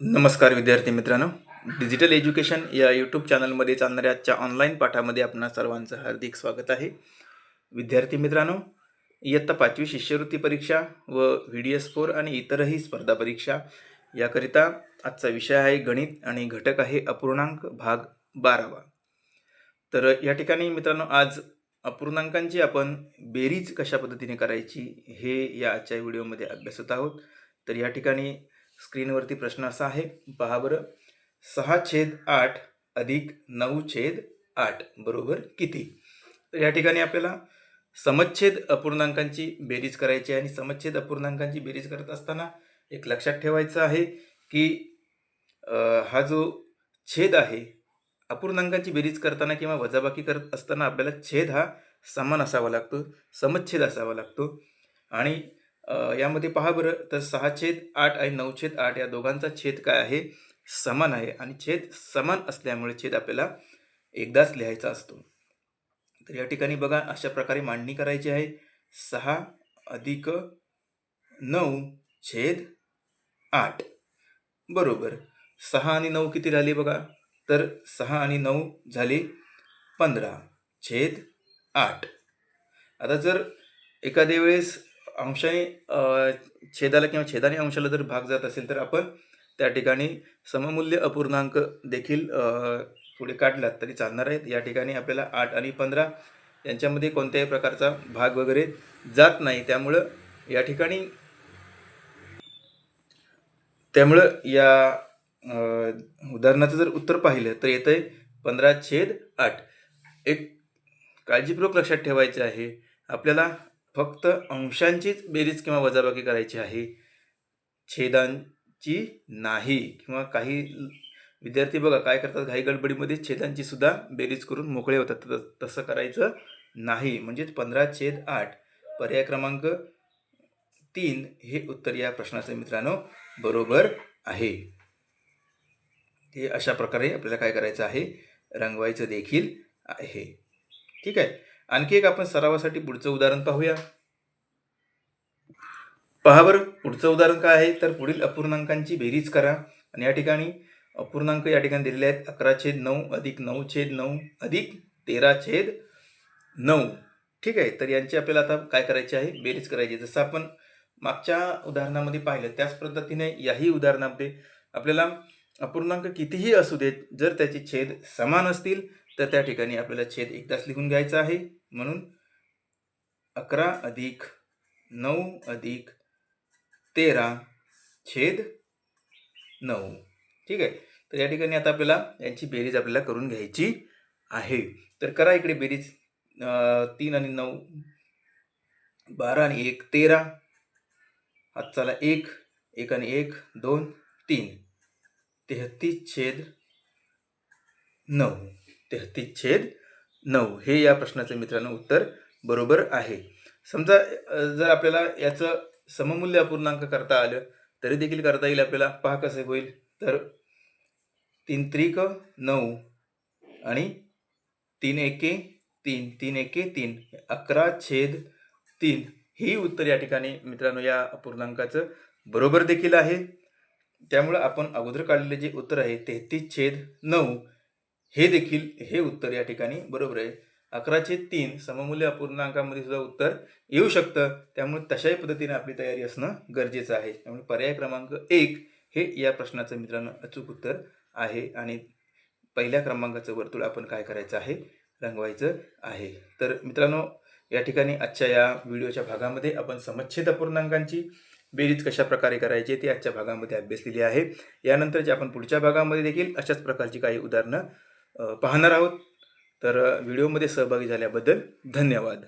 नमस्कार विद्यार्थी मित्रांनो. डिजिटल एज्युकेशन या यूट्यूब चॅनलमध्ये चालणाऱ्या आजच्या ऑनलाईन पाठामध्ये आपणा सर्वांचं हार्दिक स्वागत आहे. विद्यार्थी मित्रांनो इयत्ता पाचवी शिष्यवृत्ती परीक्षा व व्ही डी एस फोर आणि इतरही स्पर्धा परीक्षा याकरिता आजचा विषय आहे गणित आणि घटक आहे अपूर्णांक भाग बारावा. तर या ठिकाणी मित्रांनो आज अपूर्णांकांची आपण बेरीज कशा पद्धतीने करायची हे या आजच्या व्हिडिओमध्ये अभ्यासत आहोत. तर या ठिकाणी स्क्रीनवरती प्रश्न असा आहे. पहा बरं. सहा छेद आठ अधिक नऊ छेद आठ बरोबर किती? तर या ठिकाणी आपल्याला समच्छेद अपूर्णांकांची बेरीज करायची आहे आणि समच्छेद अपूर्णांकांची बेरीज करत असताना एक लक्षात ठेवायचं आहे की हा जो छेद आहे अपूर्णांकांची बेरीज करताना किंवा वजाबाकी करत असताना आपल्याला छेद हा समान असावा लागतो समच्छेद असावा लागतो. आणि यामध्ये पहा बरं तर सहा छेद आठ आणि नऊ छेद आठ या दोघांचा छेद काय आहे? समान आहे आणि छेद समान असल्यामुळे छेद आपल्याला एकदाच लिहायचा असतो. तर या ठिकाणी बघा अशा प्रकारे मांडणी करायची आहे. सहा अधिक नऊ छेद आठ. बरोबर. सहा आणि नऊ किती झाले बघा? तर सहा आणि नऊ झाले पंधरा छेद आठ. आता जर एखाद्या वेळेस अंशाने छेदाला किंवा छेदाने अंशाला जर भाग जात असेल तर आपण त्या ठिकाणी सममूल्य अपूर्णांक देखील पुढे काढलात तरी चालणार आहेत. या ठिकाणी आपल्याला आठ आणि पंधरा यांच्यामध्ये कोणत्याही प्रकारचा भाग वगैरे जात नाही. त्यामुळं या ठिकाणी त्यामुळं या उदाहरणाचं जर उत्तर पाहिलं तर येतं आहे पंधरा छेद आठ. एक काळजीपूर्वक लक्षात ठेवायचे आहे. आपल्याला फक्त अंशांचीच बेरीज किंवा वजाबाकी करायची आहे. छेदांची नाही किंवा काही विद्यार्थी बघा काय करतात घाई गडबडीमध्ये छेदांची सुद्धा बेरीज करून मोकळे होतात. तसं करायचं नाही. म्हणजेच पंधरा छेद आठ पर्याय क्रमांक तीन हे उत्तर या प्रश्नाचं मित्रांनो बरोबर आहे. हे अशा प्रकारे आपल्याला काय करायचं आहे? रंगवायचं देखील आहे. ठीक आहे? आणखी एक आपण सरावासाठी पुढचं उदाहरण पाहूया. पहा बरं पुढचं उदाहरण काय आहे? तर पुढील अपूर्णांकांची बेरीज करा. आणि या ठिकाणी अपूर्णांक या ठिकाणी दिलेले आहेत. अकरा छेद नऊ अधिक नऊ छेद नऊ अधिक तेरा छेद नऊ. ठीक आहे? तर यांची आपल्याला आता काय करायची आहे? बेरीज करायची आहे. जसं आपण मागच्या उदाहरणामध्ये पाहिलं त्याच पद्धतीने याही उदाहरणामध्ये आपल्याला अपूर्णांक कितीही असू देत जर त्याचे छेद समान असतील तर त्या ठिकाणी आपल्याला छेद एकदाच लिहून घ्यायचा आहे. म्हणून अकरा अधिक नऊ अधिक तेरा छेद नऊ. ठीक आहे? तर या ठिकाणी आता आपल्याला यांची बेरीज आपल्याला करून घ्यायची आहे. तर करा इकडे बेरीज. तीन आणि नऊ. बारा आणि एक तेरा. हातचाला एक एक आणि एक दोन तीन. तेहतीस छेद नऊ. तेहतीस छेद नऊ. हे या प्रश्नाचं मित्रांनो उत्तर बरोबर आहे. समजा जर आपल्याला याचं सममूल्य अपूर्णांक करता आलं तरी देखील करता येईल आपल्याला. पहा कसे होईल. तर तीन त्रिक नऊ आणि तीन एके तीन तीन एके तीन अकरा छेद तीन. ही उत्तर या ठिकाणी मित्रांनो या अपूर्णांकाचं बरोबर देखील आहे. त्यामुळं आपण अगोदर काढलेले जे उत्तर आहे तेहतीस छेद नऊ हे देखील हे उत्तर या ठिकाणी बरोबर आहे. अकराचे तीन सममूल्य अपूर्णांकामध्ये सुद्धा उत्तर येऊ शकतं. त्यामुळे तशाही पद्धतीने आपली तयारी असणं गरजेचं आहे. त्यामुळे पर्याय क्रमांक एक हे या प्रश्नाचं मित्रांनो अचूक उत्तर आहे. आणि पहिल्या क्रमांकाचं वर्तुळ आपण काय करायचं आहे? रंगवायचं आहे. तर मित्रांनो या ठिकाणी आजच्या या व्हिडिओच्या भागामध्ये आपण समच्छेद अपूर्णांकांची बेरीज कशा प्रकारे करायची ती आजच्या भागामध्ये अभ्यासलेली आहे. यानंतरची आपण पुढच्या भागामध्ये देखील अशाच प्रकारची काही उदाहरणं पाहणार आहोत. तर व्हिडिओमध्ये सहभागी झाल्याबद्दल धन्यवाद.